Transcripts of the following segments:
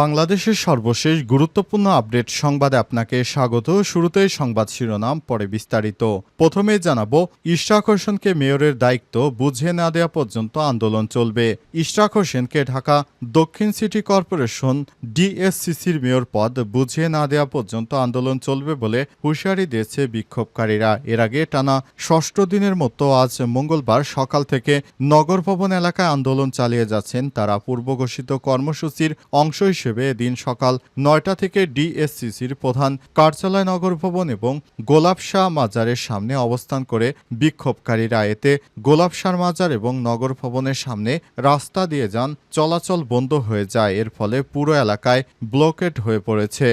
বাংলাদেশের সর্বশেষ গুরুত্বপূর্ণ আপডেট সংবাদে আপনাকে স্বাগত। শুরুতেই সংবাদ শিরোনাম, পরে বিস্তারিত। প্রথমে জানাব, ইশরাক হোসেনকে মেয়রের দায়িত্ব বুঝে না দেওয়া পর্যন্ত আন্দোলন চলবে। ইশরাক হোসেনকে ঢাকা দক্ষিণ সিটি কর্পোরেশন ডিএসসিসির মেয়র পদ, বুঝিয়ে না দেওয়া পর্যন্ত আন্দোলন চলবে বলে হুঁশিয়ারি দিয়েছে বিক্ষোভকারীরা। এর আগে টানা ষষ্ঠ দিনের মতো আজ মঙ্গলবার সকাল থেকে নগর ভবন এলাকায় আন্দোলন চালিয়ে যাচ্ছেন তারা। পূর্ব ঘোষিত কর্মসূচির অংশ হিসেবে দিন সকাল নয়টা থেকে ডিএসসিসির প্রধান কার্যালয় নগর ভবন এবং গোলাপ শাহ মাজারের সামনে অবস্থান করে বিক্ষোভকারীরা এতে গোলাপ শাহ মাজার এবং নগর ভবনের সামনে রাস্তা দিয়ে যান, চলাচল বন্ধ হয়ে যায়। এর ফলে পুরো এলাকায় ব্লকেট হয়ে পড়েছে।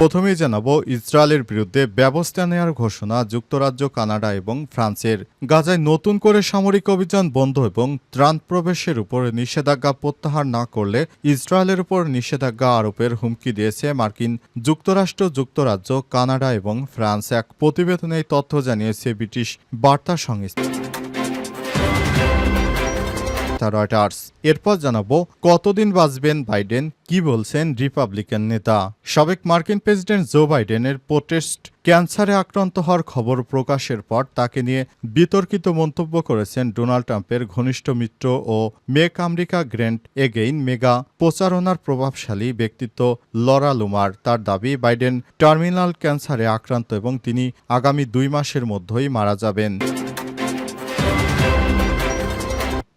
প্রথমেই জানাব, ইসরায়েলের বিরুদ্ধে ব্যবস্থা নেওয়ার ঘোষণা যুক্তরাজ্য, কানাডা এবং ফ্রান্সের। গাজায় নতুন করে সামরিক অভিযান বন্ধ এবং ত্রাণ প্রবেশের উপর নিষেধাজ্ঞা প্রত্যাহার না করলে ইসরায়েলের উপর নিষেধাজ্ঞা আরোপের হুমকি দিয়েছে মার্কিন যুক্তরাষ্ট্র, যুক্তরাজ্য, কানাডা এবং ফ্রান্স। এক প্রতিবেদনে তথ্য জানিয়েছে ব্রিটিশ বার্তা সংস্থা। রয়টার্স। এরপর জানাব, কতদিন বাঁচবেন বাইডেন? কি বলছেন রিপাবলিকান নেতা? সাবেক মার্কিন প্রেসিডেন্ট জো বাইডেনের প্রোটেস্ট ক্যান্সারে আক্রান্ত হওয়ার খবর প্রকাশের পর তাকে নিয়ে বিতর্কিত মন্তব্য করেছেন ডোনাল্ড ট্রাম্পের ঘনিষ্ঠ মিত্র ও make America great again MAGA প্রচারণার প্রভাবশালী ব্যক্তিত্ব লরা লুমার। তার দাবি, বাইডেন টার্মিনাল ক্যান্সারে আক্রান্ত এবং তিনি আগামী দুই মাসের মধ্যেই মারা যাবেন।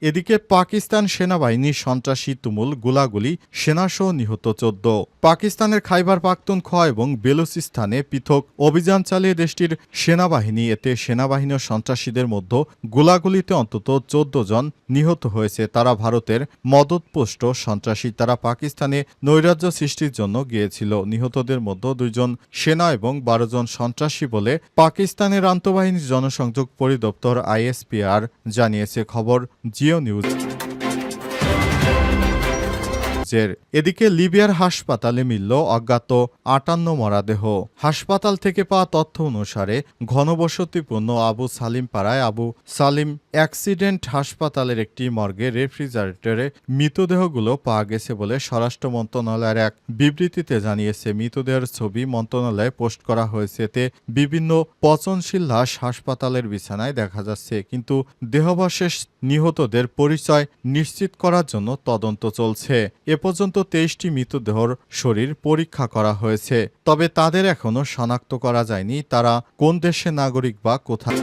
এদিকে পাকিস্তান সেনাবাহিনী সন্ত্রাসী তুমুল গোলাগুলি সেনাসহ নিহত চোদ্দ। পাকিস্তানের খাইবার পাখতুনখোয়া এবং বেলুচিস্তানে পৃথক অভিযান চালিয়ে দেশটির সেনাবাহিনী, এতে সেনাবাহিনী ও সন্ত্রাসীদের মধ্যে গোলাগুলিতে অন্তত চোদ্দ জন নিহত হয়েছে। তারা ভারতের মদতপুষ্ট সন্ত্রাসী। তারা পাকিস্তানে নৈরাজ্য সৃষ্টির জন্য গিয়েছিল। নিহতদের মধ্যে দুইজন সেনা এবং বারো জন সন্ত্রাসী বলে পাকিস্তানের আন্তঃবাহিনী জনসংযোগ পরিদপ্তর আইএসপিআর জানিয়েছে। খবর জিও নিউজ রাজ্যের এদিকে লিবিয়ার হাসপাতালে মিলল অজ্ঞাত আটান্ন মরাদেহ। হাসপাতাল থেকে পাওয়া তথ্য অনুসারে ঘনবসতিপূর্ণ আবু সালিম পাড়ায় আবু সালিম অ্যাক্সিডেন্ট হাসপাতালের একটি মর্গে রেফ্রিজারেটরে মৃতদেহগুলো পাওয়া গেছে বলে স্বরাষ্ট্র মন্ত্রণালয়ের এক বিবৃতিতে জানিয়েছে। মৃতদেহের ছবি মন্ত্রণালয়ে পোস্ট করা হয়েছে এতে বিভিন্ন পচনশীল লাশ হাসপাতালের বিছানায় দেখা যাচ্ছে, কিন্তু দেহবশেষ নিহতদের পরিচয় নিশ্চিত করার জন্য তদন্ত চলছে। এ পর্যন্ত তেইশটি মৃতদেহর শরীর পরীক্ষা করা হয়েছে, তবে তাদের এখনও শনাক্ত করা যায়নি তারা কোন দেশের নাগরিক বা কোথায়।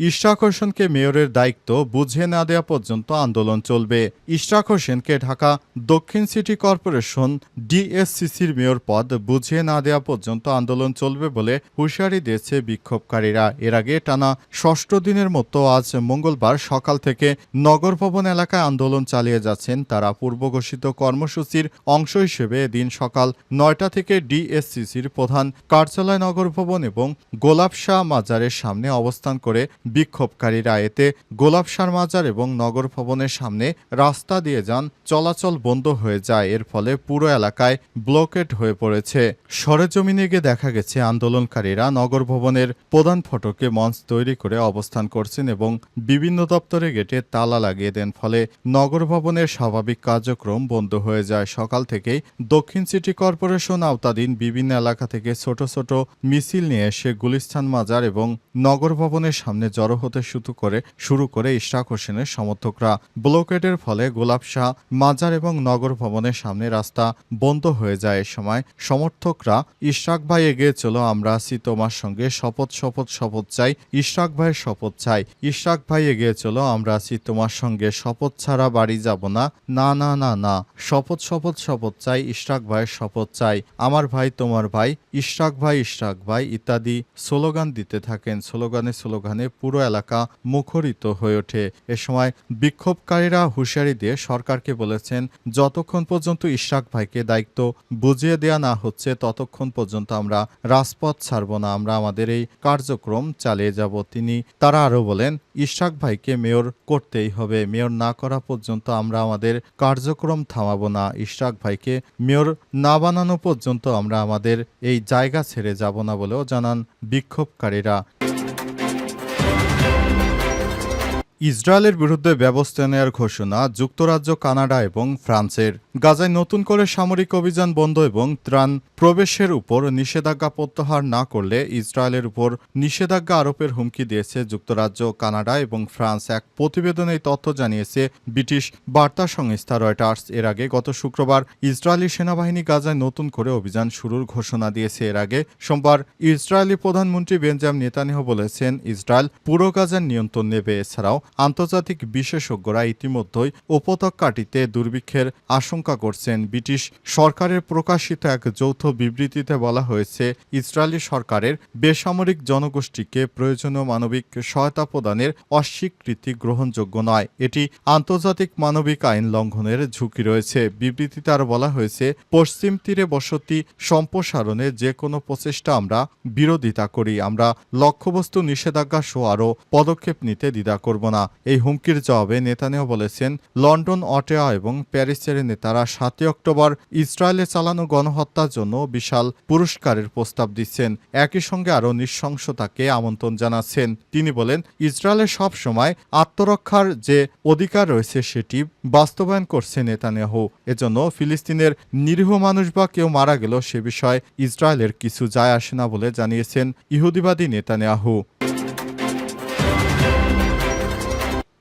ইশরাক হোসেনকে মেয়রের দায়িত্ব বুঝিয়ে না দেওয়া পর্যন্ত আন্দোলন চলবে। ইশরাক হোসেনকে ঢাকা দক্ষিণ সিটি কর্পোরেশন ডিএসসিসির মেয়র পদ বুঝিয়ে না দেওয়া পর্যন্ত আন্দোলন চলবে বলে হুঁশিয়ারি দিয়েছে বিক্ষোভকারীরা। এর আগে টানা ষষ্ঠ দিনের মতো আজ মঙ্গলবার সকাল থেকে নগর ভবন এলাকায় আন্দোলন চালিয়ে যাচ্ছেন তারা পূর্ব ঘোষিত কর্মসূচির অংশ হিসেবে দিন সকাল নয়টা থেকে ডিএসসিসির প্রধান কার্যালয় নগর ভবন এবং গোলাপ শাহ মাজারের সামনে অবস্থান করে বিক্ষোভকারীরা এতে গোলাপ শাহ মাজার এবং নগর ভবনের সামনে রাস্তা দিয়ে যান, চলাচল বন্ধ হয়ে যায়। এর ফলে পুরো এলাকায় ব্লকেট হয়ে পড়েছে। সরেজমিনে গিয়ে দেখা গেছে, আন্দোলনকারীরা নগর ভবনের প্রধান ফটকে মঞ্চ তৈরি করে অবস্থান করছেন এবং বিভিন্ন দপ্তরে গেটে তালা লাগিয়ে দেন। ফলে নগর ভবনের স্বাভাবিক কার্যক্রম বন্ধ হয়ে যায়। সকাল থেকেই দক্ষিণ সিটি কর্পোরেশন আওতাধীন বিভিন্ন এলাকা থেকে ছোট ছোট মিছিল নিয়ে এসে গুলিস্তান মাজার এবং নগর ভবনের সামনে জড়ো হতে শুরু করে শুরু করে ইশরাক হোসেনের সমর্থকরা। ব্লকেটের ফলে গোলাপ শাহ মাজার এবং নগর ভবনের সামনে রাস্তা বন্ধ হয়ে যায় এ সময়। সমর্থকরা, ইশরাক ভাই এগিয়ে চলো, আমরা আছি তোমার সঙ্গে। শপথ শপথ শপথ চাই। ইশরাক ভাইয়ের শপথ চাই। ইশরাক ভাই এগিয়ে চলো, আমরা আছি তোমার সঙ্গে। শপথ ছাড়া বাড়ি যাব না। না না না না। শপথ শপথ শপথ চাই। ইশরাক ভাইয়ের শপথ চাই। আমার ভাই, তোমার ভাই। ইশরাক ভাই ইশরাক ভাই, ইত্যাদি স্লোগান দিতে থাকেন। স্লোগানে স্লোগানে পুরো এলাকা মুখরিত হয়ে ওঠে। এ সময় বিক্ষোভকারীরা হুঁশিয়ারি দিয়ে সরকারকে বলেছেন, যতক্ষণ পর্যন্ত ইশরাক ভাইকে দায়িত্ব বুঝিয়ে দেওয়া না হচ্ছে, ততক্ষণ পর্যন্ত আমরা রাজপথ ছাড়ব না। আমরা আমাদের এই কার্যক্রম চালিয়ে যাব। তিনি, তারা আরও বলেন, ইশরাক ভাইকে মেয়র করতেই হবে। মেয়র না করা পর্যন্ত আমরা আমাদের কার্যক্রম থামাবো না। ইশরাক ভাইকে মেয়র না বানানো পর্যন্ত আমরা আমাদের এই জায়গা ছেড়ে যাব না বলেও জানান বিক্ষোভকারীরা। ইসরায়েলের বিরুদ্ধে ব্যবস্থা নেওয়ার ঘোষণা যুক্তরাজ্য, কানাডা এবং ফ্রান্সের। গাজায় নতুন করে সামরিক অভিযান বন্ধ এবং ত্রাণ প্রবেশের উপর নিষেধাজ্ঞা প্রত্যাহার না করলে ইসরায়েলের উপর নিষেধাজ্ঞা আরোপের হুমকি দিয়েছে যুক্তরাজ্য, কানাডা এবং ফ্রান্স। এক প্রতিবেদনে তথ্য জানিয়েছে ব্রিটিশ বার্তা সংস্থা রয়টার্স। এর আগে গত শুক্রবার ইসরায়েলি সেনাবাহিনী গাজায় নতুন করে অভিযান শুরুর ঘোষণা দিয়েছে। এর আগে সোমবার ইসরায়েলি প্রধানমন্ত্রী বেঞ্জাম নেতানিয়াহু বলেছেন, ইসরায়েল পুরো গাজার নিয়ন্ত্রণ নেবে। এছাড়াও আন্তর্জাতিক বিশেষজ্ঞরা ইতিমধ্যেই উপত্যকাটিতে দুর্ভিক্ষের আশঙ্কা করছেন। ব্রিটিশ সরকারের প্রকাশিত এক যৌথ বিবৃতিতে বলা হয়েছে, ইসরায়েলি সরকারের বেসামরিক জনগোষ্ঠীকে প্রয়োজনীয় মানবিক সহায়তা প্রদানের অস্বীকৃতি গ্রহণযোগ্য নয়। এটি আন্তর্জাতিক মানবিক আইন লঙ্ঘনের ঝুঁকি রয়েছে। বিবৃতিতে আরও বলা হয়েছে, পশ্চিম তীরে বসতি সম্প্রসারণে যে কোনো প্রচেষ্টা আমরা বিরোধিতা করি। আমরা লক্ষ্যবস্তু নিষেধাজ্ঞা সহ আরও পদক্ষেপ নিতে দ্বিধা করব না। এই হুমকির জবাবে নেতানিয়াহু বলেছেন, লন্ডন, অটেয়া এবং প্যারিসের নেতারা সাতই অক্টোবর ইসরায়েলে চালানো গণহত্যার জন্য বিশাল পুরস্কারের প্রস্তাব দিচ্ছেন। একই সঙ্গে আরও নৃশংসতাকে আমন্ত্রণ জানাচ্ছেন। তিনি বলেন, ইসরায়েলে সব সময় আত্মরক্ষার যে অধিকার রয়েছে সেটি বাস্তবায়ন করছে নেতানিয়াহু। এজন্য ফিলিস্তিনের নিরীহ মানুষ বা কেউ মারা গেল সে বিষয়ে ইসরায়েলের কিছু যায় আসে না বলে জানিয়েছেন ইহুদিবাদী নেতানিয়াহু।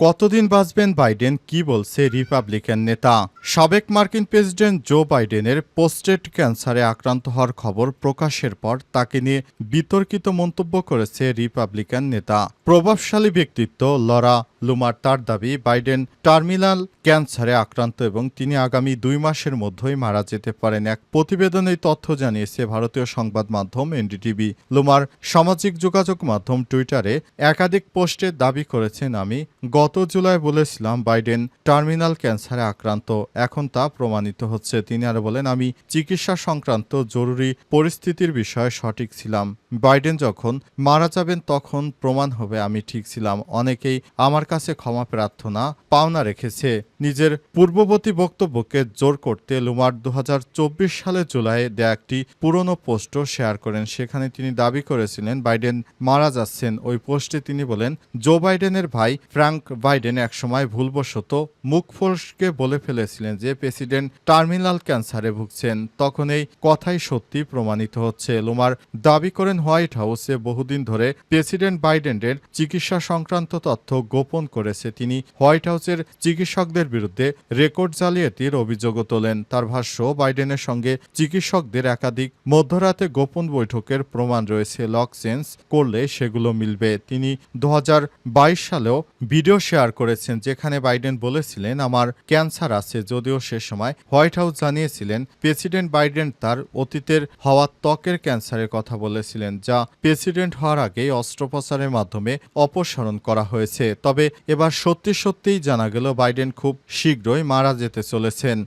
কতদিন বাঁচবেন বাইডেন, কি বলছে রিপাবলিকান নেতা? সাবেক মার্কিন প্রেসিডেন্ট জো বাইডেনের পোস্টেড ক্যান্সারে আক্রান্ত হওয়ার খবর প্রকাশের পর তাকে নিয়ে বিতর্কিত মন্তব্য করেছে রিপাবলিকান নেতা। প্রভাবশালী ব্যক্তিত্ব লরা লুমার তার দাবি, বাইডেন টার্মিনাল ক্যান্সারে আক্রান্ত এবং তিনি আগামী দুই মাসের মধ্যেই মারা যেতে পারেন। এক প্রতিবেদনে তথ্য জানিয়েছে ভারতীয় সংবাদ মাধ্যম এনডিটিভি। লুমার সামাজিক যোগাযোগ মাধ্যম টুইটারে একাধিক পোস্টে দাবি করেছেন, আমি গত জুলাই বলেছিলাম বাইডেন টার্মিনাল ক্যান্সারে আক্রান্ত। এখন তা প্রমাণিত হচ্ছে। তিনি আরও বলেন, আমি চিকিৎসা সংক্রান্ত জরুরি পরিস্থিতির বিষয়ে সঠিক ছিলাম। বাইডেন যখন মারা যাবেন তখন প্রমাণ হবে, আমি ঠিক ছিলাম। অনেকেই আমার কাছে ক্ষমা প্রার্থনা, পাওনা রেখেছে। নিজের পূর্ববর্তী বক্তব্যকে জোর করতে লুমার দু হাজার চব্বিশ সালে জুলাইয়ে দেয়া একটি পুরনো পোস্টও শেয়ার করেন। সেখানে তিনি দাবি করেছিলেন, বাইডেন মারা যাচ্ছেন। ওই পোস্টে তিনি বলেন, জো বাইডেনের ভাই ফ্র্যাঙ্ক বাইডেন একসময় ভুলবশত মুখ ফোর্সকে বলে ফেলেছিলেন যে প্রেসিডেন্ট টার্মিনাল ক্যান্সারে ভুগছেন। তখন এই কথাই সত্যি প্রমাণিত হচ্ছে। লুমার দাবি করেন হোয়াইট হাউসে বহুদিন ধরে প্রেসিডেন্ট বাইডেনের চিকিৎসা সংক্রান্ত তথ্য গোপন করেছে তিনি। হোয়াইট হাউসের চিকিৎসকদের বিরুদ্ধে রেকর্ড জালিয়াতির অভিযোগও তোলেন। তার ভাষ্য, বাইডেনের সঙ্গে চিকিৎসকদের একাধিক মধ্যরাতে গোপন বৈঠকের প্রমাণ রয়েছে। লক সেন্স করলে সেগুলো মিলবে। তিনি দু হাজার বাইশ সালেও ভিডিও শেয়ার করেছেন, যেখানে বাইডেন বলেছিলেন, আমার ক্যান্সার আছে। যদিও সে সময় হোয়াইট হাউস জানিয়েছিলেন, প্রেসিডেন্ট বাইডেন তার অতীতের হওয়া ত্বকের ক্যান্সারের কথা বলেছিলেন। যা প্রেসিডেন্ট হওয়ার আগে অস্ত্রোপচারের মাধ্যমে অপসারণ করা হয়েছে। তবে এবার সত্যি সত্যিই জানা গেল, বাইডেন খুব শীঘ্রই মারা যেতে চলেছেন।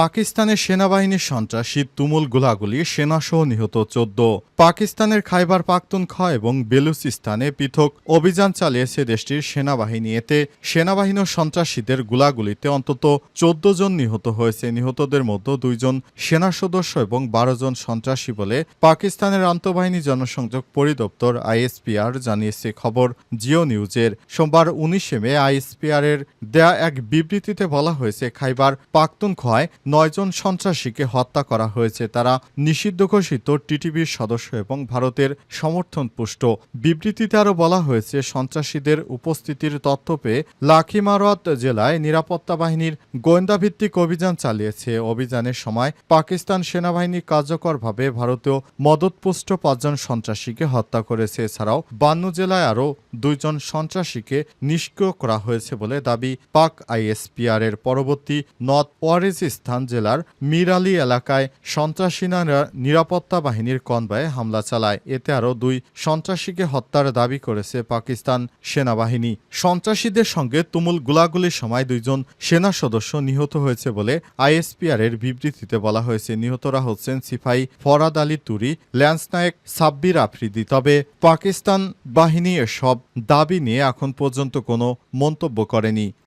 পাকিস্তানের সেনাবাহিনীর সন্ত্রাসী তুমুল গোলাগুলি সেনাসহ নিহত চোদ্দ। পাকিস্তানের খাইবার পাখতুনখা এবং বেলুচিস্তানে পৃথক অভিযান চালিয়েছে দেশটির সেনাবাহিনী। এতে সেনাবাহিনী ও সন্ত্রাসীদের গোলাগুলিতে অন্তত চোদ্দ জন নিহত হয়েছে। নিহতদের মধ্যে দুইজন সেনা সদস্য এবং বারো জন সন্ত্রাসী বলে পাকিস্তানের আন্তঃবাহিনী জনসংযোগ পরিদপ্তর আইএসপিআর জানিয়েছে। খবর জিও নিউজের। সোমবার উনিশে মে আইএসপিআর এর দেয়া এক বিবৃতিতে বলা হয়েছে, খাইবার পাখতুনখোয়ায় নয়জন সন্ত্রাসীকে হত্যা করা হয়েছে। তারা নিষিদ্ধ ঘোষিত টিটিভির সদস্য এবং ভারতের সমর্থন পুষ্ট। বিবৃতিতে আরও বলা হয়েছে, সন্ত্রাসীদের উপস্থিতির তথ্য পেয়ে লাখিমারত জেলায় নিরাপত্তা বাহিনীর গোয়েন্দা ভিত্তিক অভিযান চালিয়েছে। অভিযানের সময় পাকিস্তান সেনাবাহিনী কার্যকরভাবে ভারতীয় মদতপুষ্ট পাঁচজন সন্ত্রাসীকে হত্যা করেছে। এছাড়াও বান্নু জেলায় আরও দুইজন সন্ত্রাসীকে নিষ্ক্রিয় করা হয়েছে বলে দাবি পাক আইএসপিআর এর পরবর্তী নর্থ ওয়ারেজ স্থান প্রধান জেলার মিরালি এলাকায় সন্ত্রাসীরা নিরাপত্তা বাহিনীর কনভয়ে হামলা চালায়। এতে আরও দুই সন্ত্রাসীকে হত্যার দাবি করেছে পাকিস্তান সেনাবাহিনী। সন্ত্রাসীদের সঙ্গে তুমুল গোলাগুলির সময় দুইজন সেনা সদস্য নিহত হয়েছে বলে আইএসপিআর এর বিবৃতিতে বলা হয়েছে। নিহতরা হচ্ছেন সিপাই ফরাদ আলী তুরি, ল্যান্স নায়েক সাব্বির আফ্রিদি। তবে পাকিস্তান বাহিনী এসব দাবি নিয়ে এখন পর্যন্ত কোনো মন্তব্য করেনি।